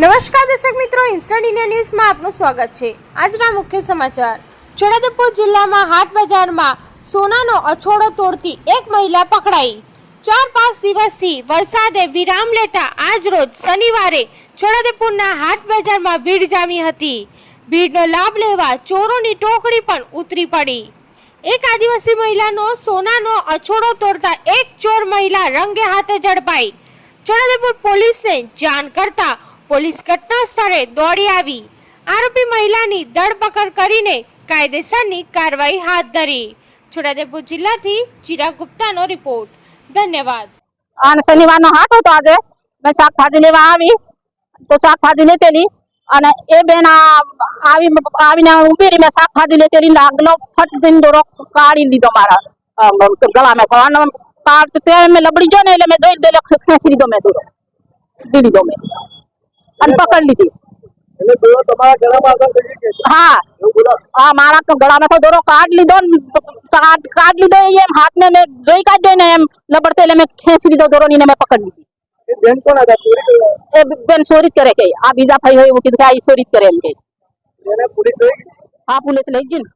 નમસ્કાર દર્શક મિત્રો ઇન્સ્ટન્ટ ઇન્ડિયા ન્યૂઝમાં આપનું સ્વાગત છે. આજના મુખ્ય સમાચાર. છોટાઉદેપુર જિલ્લામાં હાટ બજારમાં સોનાનો અછોડો તોડતી એક મહિલા પકડાઈ. ચાર પાંચ દિવસથી વરસાદે વિરામ લેતા આજ રોજ શનિવારે છોટાઉદેપુરના હાટ બજારમાં ભીડ જામી હતી. ભીડનો લાભ લેવા ચોરોની ટોકડી પણ ઉતરી પડી. એક આદિવાસી મહિલાનો સોનાનો અછોડો તોડતા એક ચોર મહિલા રંગે હાથે ઝડપાઈ. છોટાઉદેપુર પોલીસને જાણ કરતા પોલીસ ઘટના સ્થળે દોડી આવી. આરોપી મહિલાની ધરપકડ કરીને કાયદેસરની કાર્યવાહી હાથ ધરી. છોટાઉદેપુર જિલ્લાથી ચિરાગ ગુપ્તાનો રિપોર્ટ. ધન્યવાદ. અને શનિવારનો હાટ હતો આજે. મેં શાકભાજી લેવા આવી, તો શાકભાજી લેતેલી અને એ બેન આવી આવીને ઊભી મેં શાકભાજી લેતેલી લાગલો ફટ દઈને દોરો કાઢી લીધો મારા ગળામાં. અને કાઢ તે મેં લબડી ગયો ને એટલે મેં જોઈ દેલો ખેંચી લીધો મેં દોરો. દીધો મેં. અને પકડી લીધી એટલે દોરો તમારા ગળામાં આગળ થઈ ગઈ છે. હા. એવું બોલો. હા મારા તો ગળામાં તો દોરો કાઢ લીધો ને કાઢ કાઢ લીધો એમ હાથમાં મેં જોઈ કાઢ્યો ને એમ લબડતે એટલે મેં ખેંચી લીધો દોરો ને મેં પકડી લીધી. એ બેન કોણ હતા? ચોરી કરવા? એ બેન ચોરી જ કરે કે આ બીજા ભાઈ હોય એવું કીધું કે આ ઈ ચોરી જ કરે એમ કે. એને પોલીસ લઈ ગઈ? હા પોલીસ લઈ ગઈ ને.